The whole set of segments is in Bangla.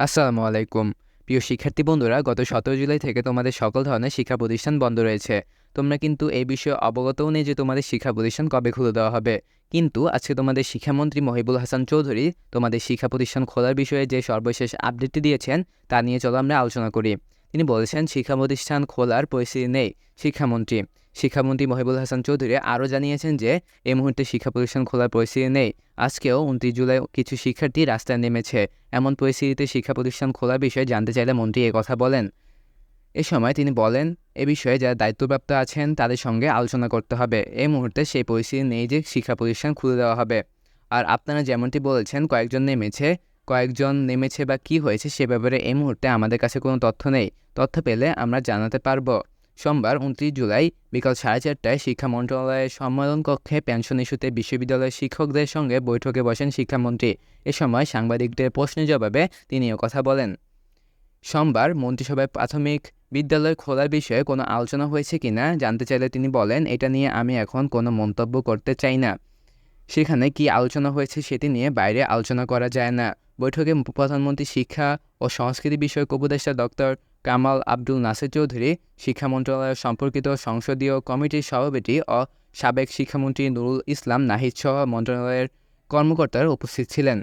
আসসালামু আলাইকুম। প্রিয় শিক্ষার্থী বন্ধুরা, গত সতেরো জুলাই থেকে তোমাদের সকল ধরনের শিক্ষা প্রতিষ্ঠান বন্ধ রয়েছে। তোমরা কিন্তু এই বিষয়ে অবগতও নেই যে তোমাদের শিক্ষা প্রতিষ্ঠান কবে খুলে দেওয়া হবে। কিন্তু আজকে তোমাদের শিক্ষামন্ত্রী মহিবুল হাসান চৌধুরী তোমাদের শিক্ষা প্রতিষ্ঠান খোলার বিষয়ে যে সর্বশেষ আপডেটটি দিয়েছেন, তা নিয়ে চলো আমরা আলোচনা করি। তিনি বলেছেন, শিক্ষা প্রতিষ্ঠান খোলার পরিস্থিতি নেই, শিক্ষামন্ত্রী। শিক্ষামন্ত্রী মহিবুল হাসান চৌধুরী আরও জানিয়েছেন যে এই মুহূর্তে শিক্ষা প্রতিষ্ঠান খোলার পরিস্থিতি নেই। আজকেও উনত্রিশ জুলাই কিছু শিক্ষার্থী রাস্তায় নেমেছে। এমন পরিস্থিতিতে শিক্ষা প্রতিষ্ঠান খোলার বিষয়ে জানতে চাইলে মন্ত্রী কথা বলেন। এ সময় তিনি বলেন, এ বিষয়ে যারা দায়িত্বপ্রাপ্ত আছেন, তাদের সঙ্গে আলোচনা করতে হবে। এই মুহূর্তে সেই পরিস্থিতি নেই যে শিক্ষা প্রতিষ্ঠান খুলে দেওয়া হবে। আর আপনারা যেমনটি বলেছেন, কয়েকজন নেমেছে। কয়েকজন নেমেছে বা কি হয়েছে সে ব্যাপারে এই মুহূর্তে আমাদের কাছে কোনো তথ্য নেই। তথ্য পেলে আমরা জানাতে পারব। সোমবার উনত্রিশ জুলাই বিকাল সাড়ে চারটায় শিক্ষা মন্ত্রণালয়ের সম্মেলন কক্ষে পেনশন ইস্যুতে বিশ্ববিদ্যালয়ের শিক্ষকদের সঙ্গে বৈঠকে বসেন শিক্ষামন্ত্রী। এ সময় সাংবাদিকদের প্রশ্নের জবাবে তিনি কথা বলেন। সোমবার মন্ত্রিসভায় প্রাথমিক বিদ্যালয় খোলার বিষয়ে কোনো আলোচনা হয়েছে কিনা জানতে চাইলে তিনি বলেন, এটা নিয়ে আমি এখন কোনো মন্তব্য করতে চাই না। সেখানে কি আলোচনা হয়েছে সেটি নিয়ে বাইরে আলোচনা করা যায় না। বৈঠকে প্রধানমন্ত্রী শিক্ষা ও সংস্কৃতি বিষয়ক উপদেষ্টা ডক্টর কামাল আব্দুল নাসির চৌধুরী, শিক্ষা মন্ত্রণালয় সম্পর্কিত সংসদীয় কমিটির সভাপতি ও সাবেক শিক্ষামন্ত্রী নুরুল ইসলাম নাহিদ সহ মন্ত্রণালয়ের কর্মকর্তারা উপস্থিত ছিলেন।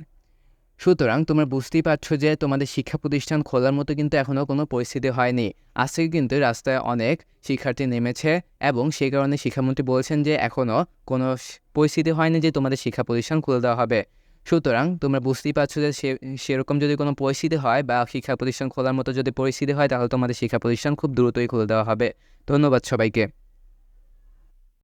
সুতরাং তোমরা বুঝতেই পারছ যে তোমাদের শিক্ষা প্রতিষ্ঠান খোলার মতো কিন্তু এখনও কোনো পরিস্থিতি হয়নি। আজ থেকে কিন্তু রাস্তায় অনেক শিক্ষার্থী নেমেছে এবং সেই কারণে শিক্ষামন্ত্রী বলছেন যে এখনও কোনো পরিস্থিতি হয়নি যে তোমাদের শিক্ষা প্রতিষ্ঠান খুলে দেওয়া হবে। সুতরাং তোমরা বুঝতেই পারছ যে সে, সেরকম যদি কোনো পরিস্থিতি হয় বা শিক্ষা প্রতিষ্ঠান খোলার মতো যদি পরিস্থিতি হয়, তাহলে তোমাদের শিক্ষা প্রতিষ্ঠান খুব দ্রুতই খুলে দেওয়া হবে। ধন্যবাদ সবাইকে।